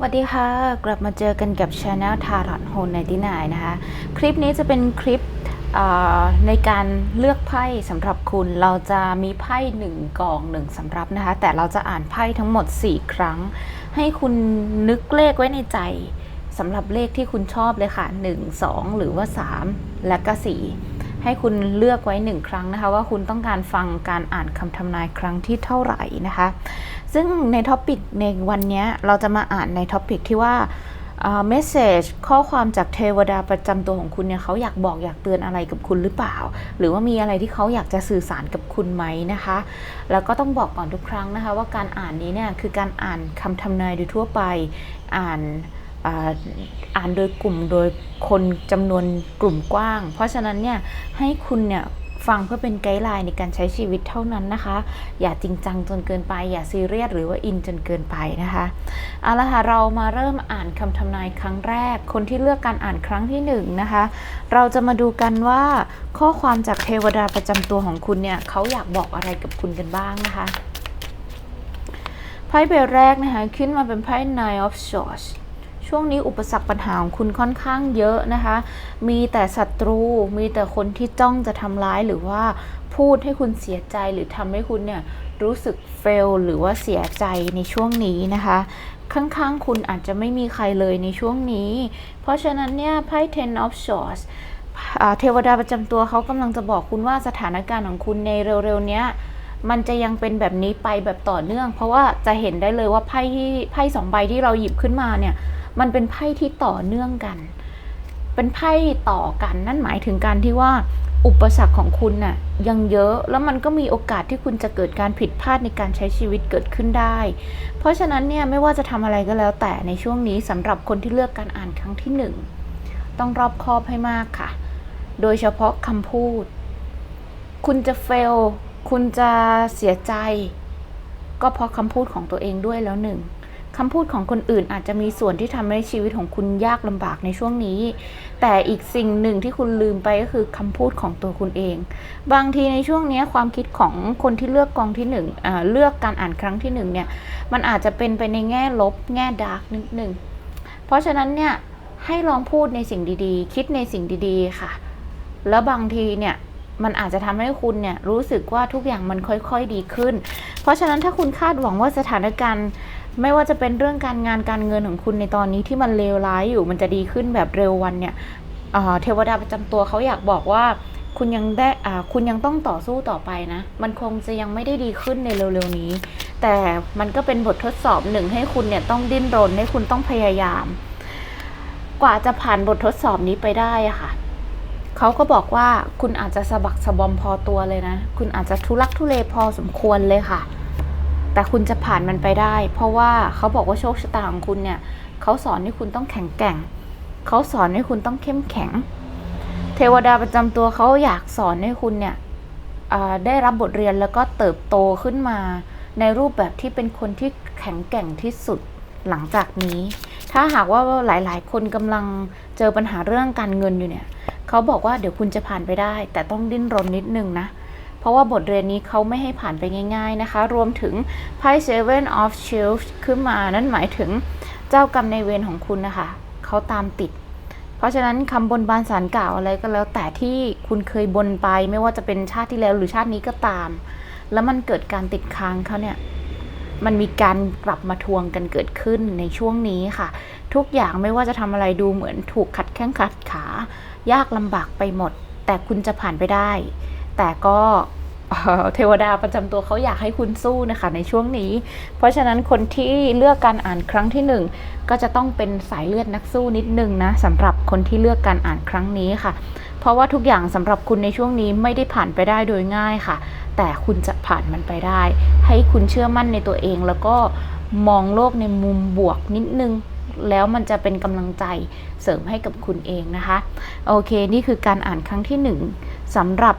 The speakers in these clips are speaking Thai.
สวัสดีค่ะ กลับมาเจอกันกับช anel ทารอ t โฮนในที่ไหนนะคะ คลิปนี้จะเป็นคลิปในการเลือกไพ่สำหรับคุณเราจะมีไพ่หนึ่งกองหนึ่งสำรับนะคะ แต่เราจะอ่านไพ่ทั้งหมด 4 ครั้ง ให้คุณนึกเลขไว้ในใจสำหรับเลขที่คุณชอบเลยค่ะ 1 2 หรือว่า 3 และก็ 4 ให้คุณเลือกไว้หนึ่งครั้งนะคะว่าคุณต้องการฟังการอ่านคำทำนายครั้งที่เท่าไหร่นะคะ ซึ่งในท็อปิกในวันนี้เราจะมาอ่านในท็อปิกที่ว่าเมสเซจข้อความจากเทวดาประจำตัวของคุณเนี่ยเขาอยากบอกอยากเตือนอะไรกับคุณหรือเปล่า หรือว่ามีอะไรที่เขาอยากจะสื่อสารกับคุณไหมนะคะ แล้วก็ต้องบอกก่อนทุกครั้งนะคะ ว่าการอ่านนี้เนี่ยคือการอ่านคำทำนายโดยทั่วไปอ่าน อ่านโดยกลุ่มโดยคนจำนวนกลุ่มกว้าง เพราะฉะนั้นเนี่ยให้คุณเนี่ยฟังเพื่อเป็นไกด์ไลน์ในการใช้ชีวิตเท่านั้นนะคะ อย่าจริงจังจนเกินไป อย่าซีเรียสหรือว่าอินจนเกินไปนะคะเอาละค่ะเรามาเริ่มอ่านคำทำนายครั้งแรก คนที่เลือกการอ่านครั้งที่หนึ่งนะคะ เราจะมาดูกันว่าข้อความจากเทวดาประจำตัวของคุณเนี่ยเขาอยากบอกอะไรกับคุณกันบ้างนะคะไพ่ใบแรกนะคะขึ้นมาเป็นไพ่ Nine of Swords ช่วงนี้อุปสรรคปัญหาของคุณค่อนข้างเยอะนะคะ มีแต่ศัตรู มีแต่คนที่จ้องจะทำร้ายหรือว่าพูดให้คุณเสียใจหรือทำให้คุณเนี่ยรู้สึกเฟลหรือว่าเสียใจในช่วงนี้นะคะ ข้างๆคุณอาจจะไม่มีใครเลยในช่วงนี้ เพราะฉะนั้นเนี่ยไพ่ Ten of Swords เทวดาประจำตัวเขากำลังจะบอกคุณว่าสถานการณ์ของคุณในเร็วๆเนี้ยมันจะยังเป็นแบบนี้ไปแบบต่อเนื่อง เพราะว่าจะเห็นได้เลยว่าไพ่ที่ไพ่สองใบที่เราหยิบขึ้นมาเนี่ย มันเป็นไพ่ที่ต่อเนื่องกัน เป็นไพ่ต่อกัน นั่นหมายถึงการที่ว่าอุปสรรคของคุณน่ะยังเยอะแล้วมันก็มีโอกาสที่คุณจะเกิดการผิดพลาดในการใช้ชีวิตเกิดขึ้นได้ เพราะฉะนั้นเนี่ยไม่ว่าจะทำอะไรก็แล้วแต่ในช่วงนี้สำหรับคนที่เลือกการอ่านครั้งที่หนึ่งต้องรอบคอบให้มากค่ะ โดยเฉพาะคำพูด คุณจะเฟล คุณจะเสียใจ ก็เพราะคำพูดของตัวเองด้วยแล้วหนึ่ง คำพูดของคนอื่นอาจจะมีส่วนที่ทำให้ชีวิตของคุณยากลำบากในช่วงนี้ แต่อีกสิ่งหนึ่งที่คุณลืมไปก็คือคำพูดของตัวคุณเอง บางทีในช่วงนี้ความคิดของคนที่เลือกกองที่หนึ่งเลือกการอ่านครั้งที่หนึ่งเนี่ย มันอาจจะเป็นไปในแง่ลบ แง่ดาร์กนิดหนึ่ง เพราะฉะนั้นเนี่ยให้ลองพูดในสิ่งดีๆ คิดในสิ่งดีๆค่ะ แล้วบางทีเนี่ยมันอาจจะทำให้คุณเนี่ยรู้สึกว่าทุกอย่างมันค่อยๆดีขึ้น เพราะฉะนั้นถ้าคุณคาดหวังว่าสถานการณ์ ไม่ว่าจะเป็นเรื่องการงานการเงินของคุณในตอนนี้ที่มันเลวร้ายอยู่ มันจะดีขึ้นแบบเร็ววันเนี่ยเทวดาประจำตัวเขาอยากบอกว่าคุณยังได้คุณยังต้องต่อสู้ต่อไปนะ มันคงจะยังไม่ได้ดีขึ้นในเร็วๆนี้ แต่มันก็เป็นบททดสอบหนึ่งให้คุณเนี่ยต้องดิ้นรนให้คุณต้องพยายาม กว่าจะผ่านบททดสอบนี้ไปได้อะค่ะเขาก็บอกว่าคุณอาจจะสะบักสะบอมพอตัวเลยนะ คุณอาจจะทุลักทุเลพอสมควรเลยค่ะ แต่คุณจะผ่านมันไปได้ เพราะว่าเขาบอกว่าโชคชะตาของคุณเนี่ยเขาสอนให้คุณต้องแข็งแกร่งเขาสอนให้คุณต้องเข้มแข็ง เทวดาประจำตัวเขาอยากสอนให้คุณเนี่ยได้รับบทเรียนแล้วก็เติบโตขึ้นมาในรูปแบบที่เป็นคนที่แข็งแกร่งที่สุดหลังจากนี้ ถ้าหากว่าหลายๆ คนกำลังเจอปัญหาเรื่องการเงินอยู่เนี่ยเขาบอกว่าเดี๋ยวคุณจะผ่านไปได้ แต่ต้องดิ้นรนนิดนึงนะ เพราะว่าบทเรียนนี้เขาไม่ให้ผ่านไปง่าย ๆนะคะ รวมถึงไพ่ Seven of Shields ขึ้นมา นั่นหมายถึงเจ้ากรรมในายเวรของคุณนะคะเขาตามติด เพราะฉะนั้นคำบนบานสารกล่าวอะไรก็แล้ว แต่ที่คุณเคยบนไปไม่ว่าจะเป็นชาติที่แล้วหรือชาตินี้ก็ตาม แล้วมันเกิดการติดค้างเขาเนี่ยมันมีการกลับมาทวงกันเกิดขึ้นในช่วงนี้ค่ะ ทุกอย่างไม่ว่าจะทำอะไรดูเหมือนถูกขัดแข้งขัดขา ยากลำบากไปหมด แต่คุณจะผ่านไปได้ แต่ก็เทวดาประจำตัวเขาอยากให้คุณสู้นะคะในช่วงนี้ เพราะฉะนั้นคนที่เลือกการอ่านครั้งที่หนึ่งก็จะต้องเป็นสายเลือดนักสู้นิดนึงนะสำหรับคนที่เลือกการอ่านครั้งนี้ค่ะ เพราะว่าทุกอย่างสำหรับคุณในช่วงนี้ไม่ได้ผ่านไปได้โดยง่ายค่ะ แต่คุณจะผ่านมันไปได้ ให้คุณเชื่อมั่นในตัวเอง แล้วก็มองโลกในมุมบวกนิดนึงแล้วมันจะเป็นกำลังใจเสริมให้กับคุณเองนะคะ โอเค นี่คือการอ่านครั้งที่หนึ่งสำหรับ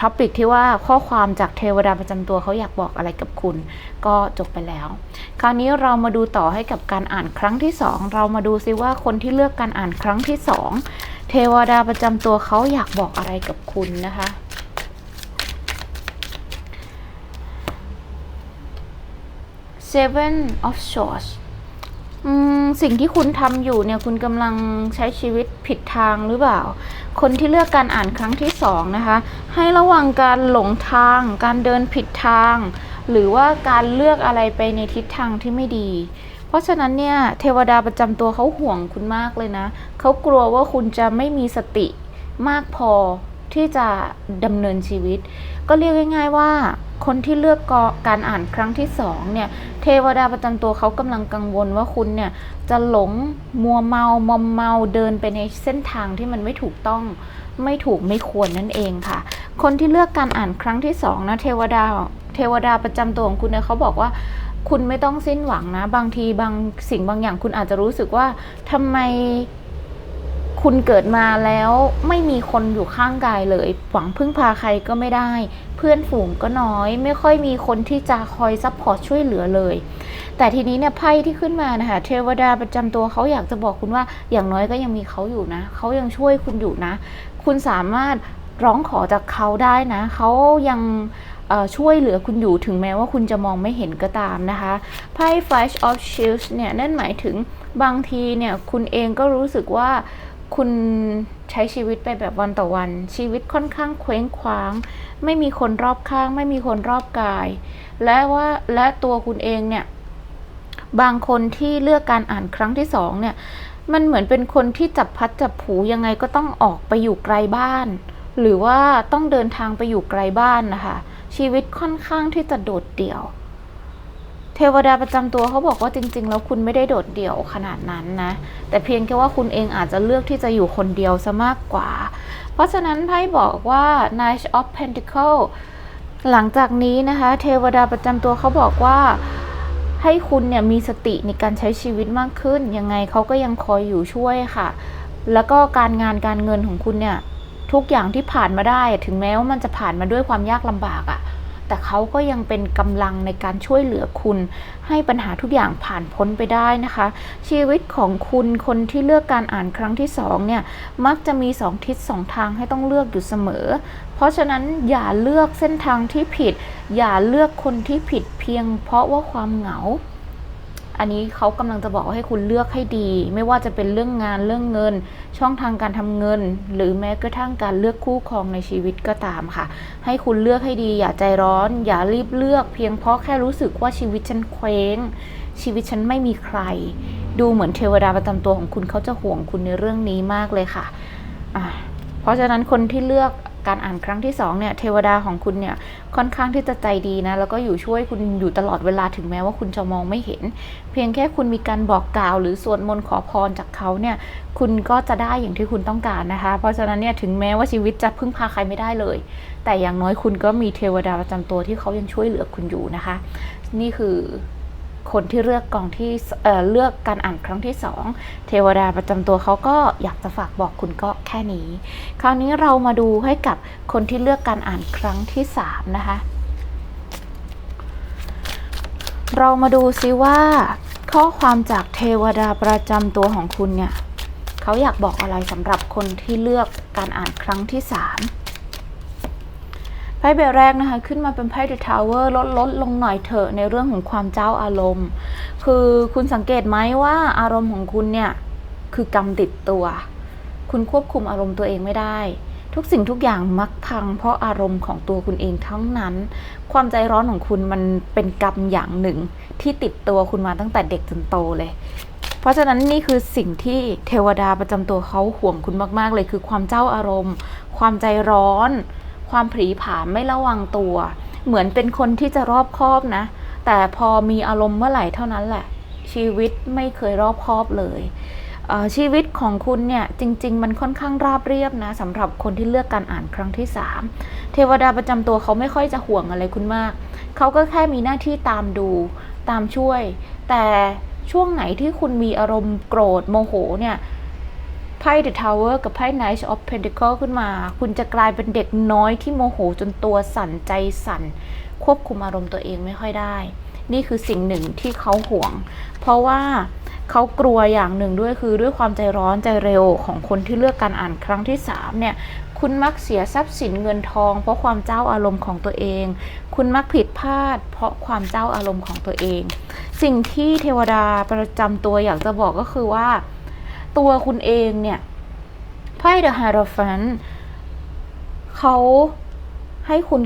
ท็อปิกที่ว่าข้อความจากเทวดาประจำตัวเขาอยากบอกอะไรกับคุณ ก็จบไปแล้ว คราวนี้เรามาดูต่อให้กับการอ่านครั้งที่สองเรามาดูซิว่าคนที่เลือกการอ่านครั้งที่สองเทวดาประจำตัวเขาอยากบอกอะไรกับคุณนะคะ Seven of Swords สิ่งที่คุณทำอยู่เนี่ยคุณกำลังใช้ชีวิตผิดทางหรือเปล่า คนที่เลือกการอ่านครั้งที่สองนะคะ ให้ระวังการหลงทาง การเดินผิดทาง หรือว่าการเลือกอะไรไปในทิศทางที่ไม่ดี เพราะฉะนั้นเนี่ยเทวดาประจำตัวเขาห่วงคุณมากเลยนะเขากลัวว่าคุณจะไม่มีสติมากพอที่จะดำเนินชีวิต ก็เรียกง่าย ๆว่า คนที่เลือกกการอ่านครั้งที่สองเนี่ยเทวดาประจำตัวเขากำลังกังวลว่าคุณเนี่ยจะหลงมัวเมามอมเมาเดินไปในเส้นทางที่มันไม่ถูกต้องไม่ถูกไม่ควรนั่นเองค่ะ คนที่เลือกการอ่านครั้งที่สองนะเทวดาเทวดาประจำตัวของคุณเนี่ยเขาบอกว่าคุณไม่ต้องสิ้นหวังนะ บางทีบางสิ่งบางอย่างคุณอาจจะรู้สึกว่าทำไม คุณเกิดมาแล้วไม่มีคนอยู่ข้างกายเลย หวังพึ่งพาใครก็ไม่ได้ เพื่อนฝูงก็น้อย ไม่ค่อยมีคนที่จะคอยซัพพอร์ตช่วยเหลือเลย แต่ทีนี้เนี่ยไพ่ที่ขึ้นมานะคะเทวดาประจำตัวเขาอยากจะบอกคุณว่าอย่างน้อยก็ยังมีเขาอยู่นะเขายังช่วยคุณอยู่นะ คุณสามารถร้องขอจากเขาได้นะ เขายังช่วยเหลือคุณอยู่ถึงแม้ว่าคุณจะมองไม่เห็นก็ตามนะคะไพ่ Five of Shields เนี่ยนั่นหมายถึงบางทีเนี่ยคุณเองก็รู้สึกว่า คุณใช้ชีวิตไปแบบวันต่อวัน ชีวิตค่อนข้างเคว้งคว้าง ไม่มีคนรอบข้าง ไม่มีคนรอบกาย และว่าและตัวคุณเองเนี่ยบางคนที่เลือกการอ่านครั้งที่สองเนี่ย มันเหมือนเป็นคนที่จับพัดจับผูยังไงก็ต้องออกไปอยู่ไกลบ้าน หรือว่าต้องเดินทางไปอยู่ไกลบ้านนะคะ ชีวิตค่อนข้างที่จะโดดเดี่ยว เทวดาประจำตัวเขาบอกว่าจริง ๆ แล้วคุณไม่ได้โดดเดี่ยวขนาดนั้นนะ แต่เพียงแค่ว่าคุณเองอาจจะเลือกที่จะอยู่คนเดียวซะมากกว่า เพราะฉะนั้นไพ่บอกว่า Knight of Pentacle หลังจากนี้นะคะ เทวดาประจำตัวเขาบอกว่าให้คุณเนี่ยมีสติในการใช้ชีวิตมากขึ้น ยังไงเขาก็ยังคอยอยู่ช่วยค่ะ แล้วก็การงานการเงินของคุณเนี่ย ทุกอย่างที่ผ่านมาได้ ถึงแม้ว่ามันจะผ่านมาด้วยความยากลำบากอะ่ะ แต่เขาก็ยังเป็นกำลังในการช่วยเหลือคุณ ให้ปัญหาทุกอย่างผ่านพ้นไปได้นะคะ ชีวิตของคุณคนที่เลือกการอ่านครั้งที่สองเนี่ยมักจะมีสองทิศสองทางให้ต้องเลือกอยู่เสมอ เพราะฉะนั้นอย่าเลือกเส้นทางที่ผิด อย่าเลือกคนที่ผิดเพียงเพราะว่าความเหงา อันนี้เขากำลังจะบอกว่าให้คุณเลือกให้ดี ไม่ว่าจะเป็นเรื่องงานเรื่องเงิน ช่องทางการทำเงิน หรือแม้กระทั่งการเลือกคู่ครองในชีวิตก็ตามค่ะ ให้คุณเลือกให้ดี อย่าใจร้อน อย่ารีบเลือก เพียงเพราะแค่รู้สึกว่าชีวิตฉันเคว้ง ชีวิตฉันไม่มีใคร ดูเหมือนเทวดาประจำตัวของคุณเขาจะห่วงคุณในเรื่องนี้มากเลยค่ะอะเพราะฉะนั้นคนที่เลือก การอ่านครั้งที่สองเนี่ยเทวดาของคุณเนี่ยค่อนข้างที่จะใจดีนะแล้วก็อยู่ช่วยคุณอยู่ตลอดเวลาถึงแม้ว่าคุณจะมองไม่เห็น เพียงแค่คุณมีการบอกกล่าวหรือสวดมนต์ขอพรจากเขาเนี่ยคุณก็จะได้อย่างที่คุณต้องการนะคะ เพราะฉะนั้นเนี่ยถึงแม้ว่าชีวิตจะพึ่งพาใครไม่ได้เลย แต่อย่างน้อยคุณก็มีเทวดาประจำตัวที่เขายังช่วยเหลือคุณอยู่นะคะ นี่คือคนที่เลือกกองที่เอ่อเลือกการอ่านครั้งที่สองเทวดาประจำตัวเขาก็อยากจะฝากบอกคุณก็ ค่นี้ คราวนี้เรามาดูให้กับคนที่เลือกการอ่านครั้งที่สามนะคะ เรามาดูซิว่า ข้อความจากเทวดาประจำตัวของคุณเนี่ยเขาอยากบอกอะไรสำหรับคนที่เลือกการอ่านครั้งที่สามไพ่ใบแรกนะคะ ขึ้นมาเป็นไพ่ The Tower ลดลดลงหน่อยเถอะในเรื่องของความเจ้าอารมณ์ คือคุณสังเกตไหมว่าอารมณ์ของคุณเนี่ย คือกรรมติดตัว คุณควบคุมอารมณ์ตัวเองไม่ได้ ทุกสิ่งทุกอย่างมักพัง เพราะอารมณ์ของตัวคุณเองทั้งนั้น ความใจร้อนของคุณมันเป็นกรรมอย่างหนึ่ง ที่ติดตัวคุณมาตั้งแต่เด็กจนโตเลย เพราะฉะนั้นนี่คือสิ่งที่เทวดาประจำตัวเขาห่วงคุณมาก ๆ เลยคือความเจ้าอารมณ์ ความใจร้อน ความผลีผามไม่ระวังตัว เหมือนเป็นคนที่จะรอบคอบนะ แต่พอมีอารมณ์เมื่อไหร่เท่านั้นแหละ ชีวิตไม่เคยรอบคอบเลย ชีวิตของคุณเนี่ยจริง ๆ มันค่อนข้างราบเรียบนะสำหรับคนที่เลือกการอ่านครั้งที่ 3 เทวดาประจำตัวเขาไม่ค่อยจะห่วงอะไรคุณมาก เขาก็แค่มีหน้าที่ตามดูตามช่วย แต่ช่วงไหนที่คุณมีอารมณ์โกรธโมโหเนี่ยไพ่ The Tower กับไพ่ Knight of Pentacle ขึ้นมา คุณจะกลายเป็นเด็กน้อยที่โมโหจนตัวสั่นใจสั่น ควบคุมอารมณ์ตัวเองไม่ค่อยได้ นี่คือสิ่งหนึ่งที่เขาห่วง เพราะว่า เขากลัวอย่างหนึ่งด้วยคือด้วยความใจร้อนใจเร็วของคนที่เลือกการอ่านครั้งที่3เนี่ยคุณมักเสียทรัพย์สินเงินทอง เพราะความเจ้าอารมณ์ของตัวเอง คุณมักผิดพลาด เพราะความเจ้าอารมณ์ของตัวเอง สิ่งที่เทวดาประจำตัวอยากจะบอกก็คือว่า ตัวคุณเองเนี่ยไพ่เดอะฮาร์ o ฟันเขาให้คุณ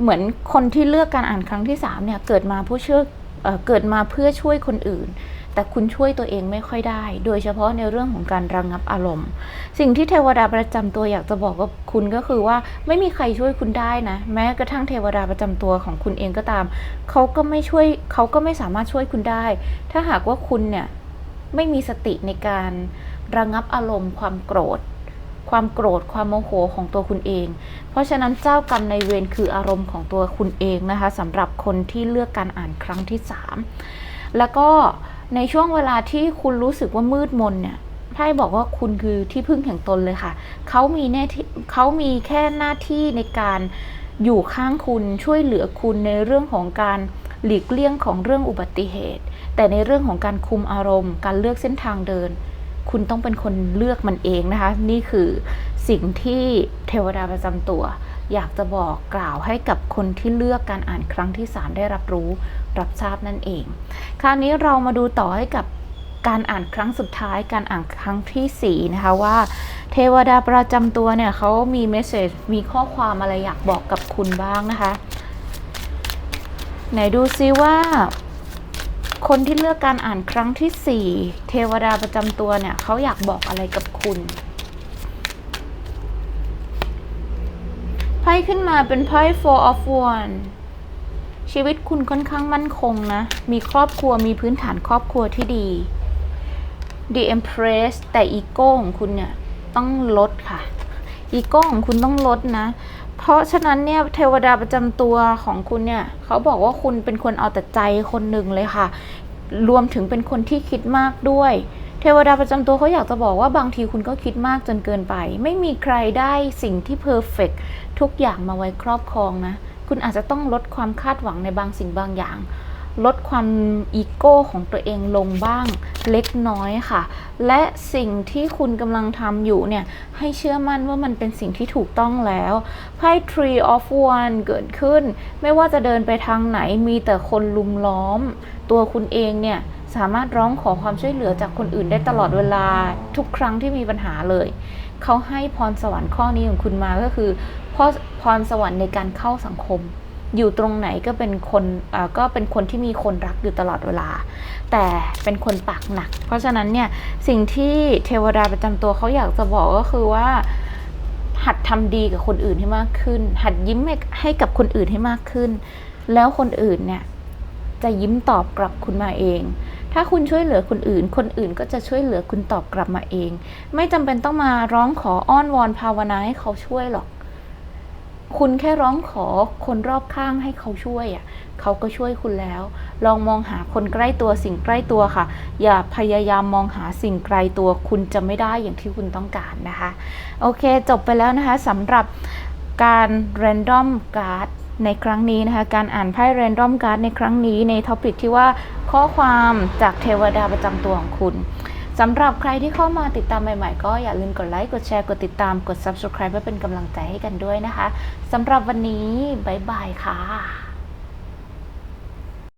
เหมือนคนที่เลือกการอ่านครั้งที่สามเนี่ยเกิดมาผู้เชื่อเอ่อเกิดมาเพื่อช่วยคนอื่น แต่คุณช่วยตัวเองไม่ค่อยได้ โดยเฉพาะในเรื่องของการระงงับอารมณ์ สิ่งที่เทวดาประจำตัวอยากจะบอกกับคุณก็คือว่าไม่มีใครช่วยคุณได้นะ แม้กระทั่งเทวดาประจำตัวของคุณเองก็ตามเขาก็ไม่ช่วยเขาก็ไม่สามารถช่วยคุณได้ ถ้าหากว่าคุณเนี่ยไม่มีสติในการระงับอารมณ์ ความโกรธ ความโกรธ ความโมโหของตัวคุณเอง เพราะฉะนั้นเจ้ากรรมในเวรคืออารมณ์ของตัวคุณเองนะคะสำหรับคนที่เลือกการอ่านครั้งที่ 3 แล้วก็ ในช่วงเวลาที่คุณรู้สึกว่ามืดมนเนี่ยไพ่บอกว่าคุณคือที่พึ่งแห่งตนเลยค่ะ เขามีแน่ที่เขามีแค่หน้าที่ในการอยู่ข้างคุณช่วยเหลือคุณในเรื่องของการหลีกเลี่ยงของเรื่องอุบัติเหตุ แต่ในเรื่องของการคุมอารมณ์ การเลือกเส้นทางเดิน คุณต้องเป็นคนเลือกมันเองนะคะ นี่คือสิ่งที่เทวดาประจำตัว อยากจะบอกกล่าวให้กับคนที่เลือกการอ่านครั้งที่ 3 ได้รับรู้รับทราบนั่นเอง คราวนี้เรามาดูต่อให้กับการอ่านครั้งสุดท้าย การอ่านครั้งทีสี่4นะคะว่า เทวดาประจำตัวเนี่ยเขามีเมสเซจมีข้อความอะไรอยากบอกกับคุณบ้างนะคะ ไหนดูซิว่า คนที่เลือกการอ่านครั้งที่ 4 เทวดาประจำตัวเนี่ยเขาอยากบอกอะไรกับคุณ พ่ขึ้นมาเป็นไพ่ four of wands ชีวิตคุณค่อนข้างมั่นคงนะ มีครอบครัวมีพื้นฐานครอบครัวที่ดี The Empress แต่อีโก้ของคุณเนี่ยต้องลดค่ะ อีโก้ของคุณต้องลดนะ เพราะฉะนั้นเนี่ยเทวดาประจำตัวของคุณเนี่ยเขาบอกว่าคุณเป็นคนเอาแต่ใจคนหนึ่งเลยค่ะ รวมถึงเป็นคนที่คิดมากด้วย เทวดาประจำตัวเขาอยากจะบอกว่าบางทีคุณก็คิดมากจนเกินไป ไม่มีใครได้สิ่งที่เพอร์เฟกทุกอย่างมาไว้ครอบครองนะ คุณอาจจะต้องลดความคาดหวังในบางสิ่งบางอย่าง ลดความอีโก้ของตัวเองลงบ้างเล็กน้อยค่ะ และสิ่งที่คุณกำลังทำอยู่เนี่ย ให้เชื่อมั่นว่ามันเป็นสิ่งที่ถูกต้องแล้วไพ่ Tree of One เกิดขึ้น ไม่ว่าจะเดินไปทางไหนมีแต่คนลุมล้อม ตัวคุณเองเนี่ยสามารถร้องขอความช่วยเหลือจากคนอื่นได้ตลอดเวลาทุกครั้งที่มีปัญหาเลย เขาให้พรสวรรค์ข้อนี้ของคุณมาก็คือพรพรสวรรค์ในการเข้าสังคม อยู่ตรงไหนก็เป็นคนก็เป็นคนที่มีคนรักอยู่ตลอดเวลา แต่เป็นคนปากหนัก เพราะฉะนั้นเนี่ยสิ่งที่เทวดาประจำตัวเขาอยากจะบอกก็คือว่า หัดทำดีกับคนอื่นให้มากขึ้น หัดยิ้มให้ให้กับคนอื่นให้มากขึ้น แล้วคนอื่นเนี่ยจะยิ้มตอบกลับคุณมาเอง ถ้าคุณช่วยเหลือคนอื่น คนอื่นก็จะช่วยเหลือคุณตอบกลับมาเอง ไม่จำเป็นต้องมาร้องขออ้อนวอนภาวนาให้เขาช่วยหรอก คุณแค่ร้องขอคนรอบข้างให้เขาช่วยอะเขาก็ช่วยคุณแล้ว ลองมองหาคนใกล้ตัวสิ่งใกล้ตัวค่ะ อย่าพยายามมองหาสิ่งไกลตัว คุณจะไม่ได้อย่างที่คุณต้องการนะคะ โอเค จบไปแล้วนะคะสำหรับการ random card ในครั้งนี้นะคะ การอ่านไพ่ random card ในครั้งนี้ในท็อปิกที่ว่าข้อความจากเทวดาประจำตัวของคุณ สำหรับใครที่เข้ามาติดตามใหม่ๆ ก็อย่าลืมกดไลค์ กดแชร์ กดติดตาม กด subscribe เพื่อเป็นกำลังใจให้กันด้วยนะคะสำหรับวันนี้ บ๊ายบายค่ะ